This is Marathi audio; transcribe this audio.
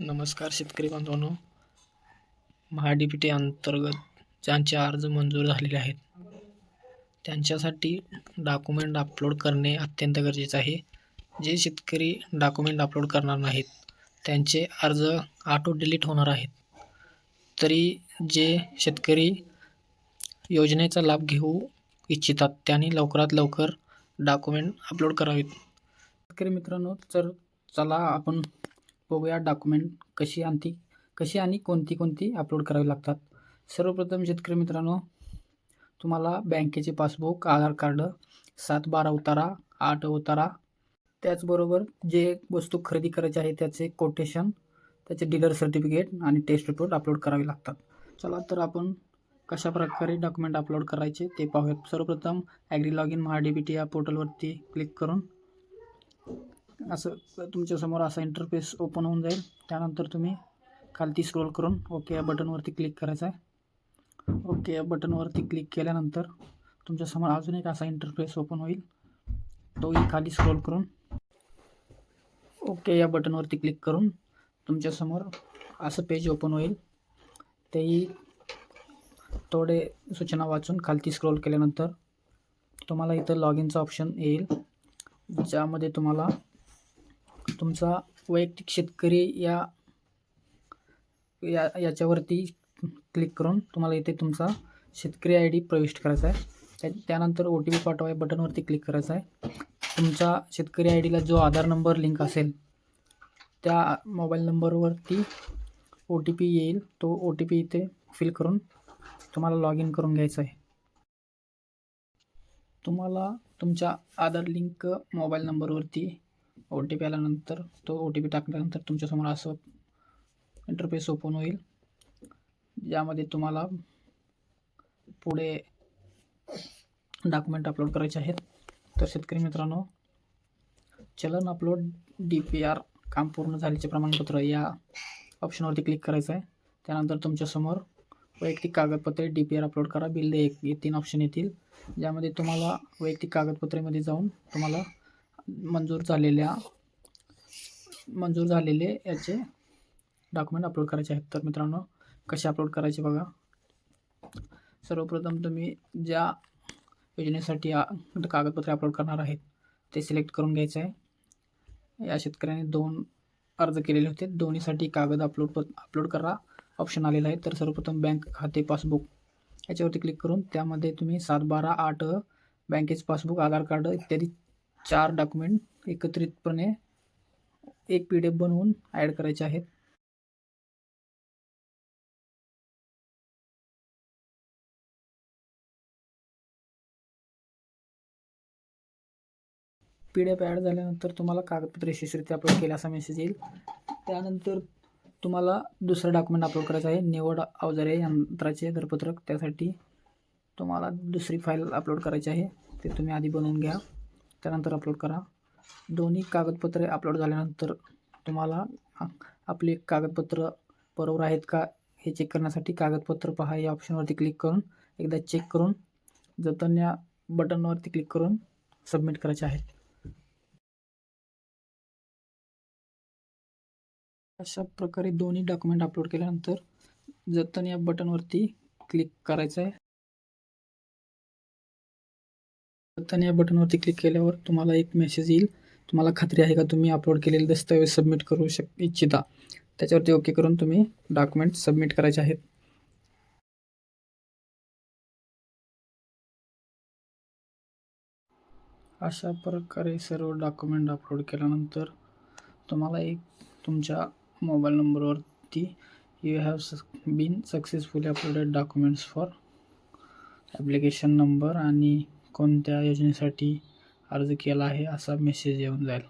नमस्कार शेतकरी बांधवांनो. महा डी पी टी अंतर्गत ज्यांचे अर्ज मंजूर झालेले आहेत त्यांच्यासाठी डॉक्युमेंट अपलोड करणे अत्यंत गरजेचं आहे. जे शेतकरी डॉक्युमेंट अपलोड करणार नाहीत त्यांचे अर्ज ऑटो डिलीट होणार आहेत. तरी जे शेतकरी योजनेचा लाभ घेऊ इच्छितात त्यांनी लवकरात लवकर डॉक्युमेंट अपलोड करावेत. शेतकरी मित्रांनो तर चला आपण बघूया डॉक्युमेंट कशी आणती कशी आणि कोणती कोणती अपलोड करावी लागतात. सर्वप्रथम शेतकरी मित्रांनो तुम्हाला बँकेचे पासबुक आधार कार्ड सात बारा उतारा आठ उतारा त्याचबरोबर जे वस्तू खरेदी करायची आहे त्याचे कोटेशन त्याचे डीलर सर्टिफिकेट आणि टेस्ट रिपोर्ट अपलोड करावे लागतात. चला तर आपण कशा प्रकारे डॉक्युमेंट अपलोड करायचे ते पाहूयात. सर्वप्रथम agri log in Maha D B T या पोर्टलवरती क्लिक करून असं तुमच्यासमोर असा इंटरफेस ओपन होऊन जाईल. त्यानंतर तुम्ही खालती स्क्रोल करून ओके या बटनवरती क्लिक करायचं आहे. ओके या बटनवरती क्लिक केल्यानंतर तुमच्यासमोर अजून एक असा इंटरफेस ओपन होईल. तोही खाली स्क्रोल करून ओके या बटनवरती क्लिक करून तुमच्यासमोर असं पेज ओपन होईल. तेही थोडे सूचना वाचून खालती स्क्रोल केल्यानंतर तुम्हाला इथं लॉग इनचा ऑप्शन येईल. ज्यामध्ये तुम्हाला तुमचा वैयक्तिक शेतकरी या या याच्यावरती क्लिक करून तुम्हाला इथे तुमचा शेतकरी आय डी प्रविष्ट करायचा आहे. त्या त्यानंतर ओ टी पी पाठवा या बटनवरती क्लिक करायचं आहे. तुमच्या शेतकरी आय डीला जो आधार नंबर लिंक असेल त्या मोबाईल नंबरवरती ओ टी पी येईल. तो ओ टी पी इथे फिल करून तुम्हाला लॉग इन करून घ्यायचं आहे. तुम्हाला तुमच्या आधार लिंक मोबाईल नंबरवरती ओ टी पी आल्यानंतर तो ओ टी पी टाकल्यानंतर तुमच्यासमोर असं इंटरफेस ओपन होईल ज्यामध्ये तुम्हाला पुढे डॉक्युमेंट अपलोड करायचे आहेत. तर शेतकरी मित्रांनो चलन अपलोड डी पी आर काम पूर्ण झाल्याचे प्रमाणपत्र या ऑप्शनवरती क्लिक करायचं आहे. त्यानंतर तुमच्यासमोर वैयक्तिक कागदपत्रे डी पी आर अपलोड करा. बिल दे एक हे तीन ऑप्शन येतील ज्यामध्ये तुम्हाला वैयक्तिक कागदपत्रेमध्ये जाऊन तुम्हाला मंजूर झालेल्या मंजूर झालेले याचे डॉक्युमेंट अपलोड करायचे आहेत. तर मित्रांनो कसे अपलोड करायचे बघा. सर्वप्रथम तुम्ही ज्या योजनेसाठी कागदपत्रे अपलोड करणार आहेत ते सिलेक्ट करून घ्यायचं आहे. या शेतकऱ्याने दोन अर्ज केलेले होते. दोन्हीसाठी कागद अपलोड प अपलोड करा. ऑप्शन आलेला आहे. तर सर्वप्रथम बँक खाते पासबुक याच्यावरती क्लिक करून त्यामध्ये तुम्ही सात बारा आठ बँकेचे पासबुक आधार कार्ड इत्यादी चार डॉक्युमेंट एकत्रितपणे एक पी डी एफ बनवून ॲड करायचे आहेत. पी डी एफ ॲड झाल्यानंतर तुम्हाला कागदपत्र यशस्वीरित्या अपलोड केले असा मेसेज येईल. त्यानंतर तुम्हाला दुसरं डॉक्युमेंट अपलोड करायचं आहे निवड अवजारे यंत्राचे दरपत्रक त्यासाठी तुम्हाला दुसरी फाईल अपलोड करायची आहे. ते तुम्ही आधी बनवून घ्या. त्यानंतर अपलोड करा. दोन्ही कागदपत्रे अपलोड झाल्यानंतर तुम्हाला आपले कागदपत्र बरोबर आहेत का हे चेक करण्यासाठी कागदपत्र पहा. या ऑप्शनवरती क्लिक करून एकदा चेक करून जतन या बटनवरती क्लिक करून सबमिट करायचे आहे अशा प्रकारे दोन्ही डॉक्युमेंट अपलोड केल्यानंतर जतन या बटनवरती क्लिक करायचं आहे या बटनवरती क्लिक केल्यावर तुम्हाला एक मेसेज येईल. तुम्हाला खात्री आहे का तुम्ही अपलोड केलेले दस्तऐवज सबमिट करू शक इच्छिता. त्याच्यावरती ओके करून तुम्ही डॉक्युमेंट सबमिट करायचे आहेत. अशा प्रकारे सर्व डॉक्युमेंट अपलोड केल्यानंतर तुम्हाला एक तुमच्या मोबाईल नंबरवरती you have been successfully uploaded documents for application number आणि कोणत्या योजनेसाठी अर्ज केला आहे असा मेसेज येऊन जाईल.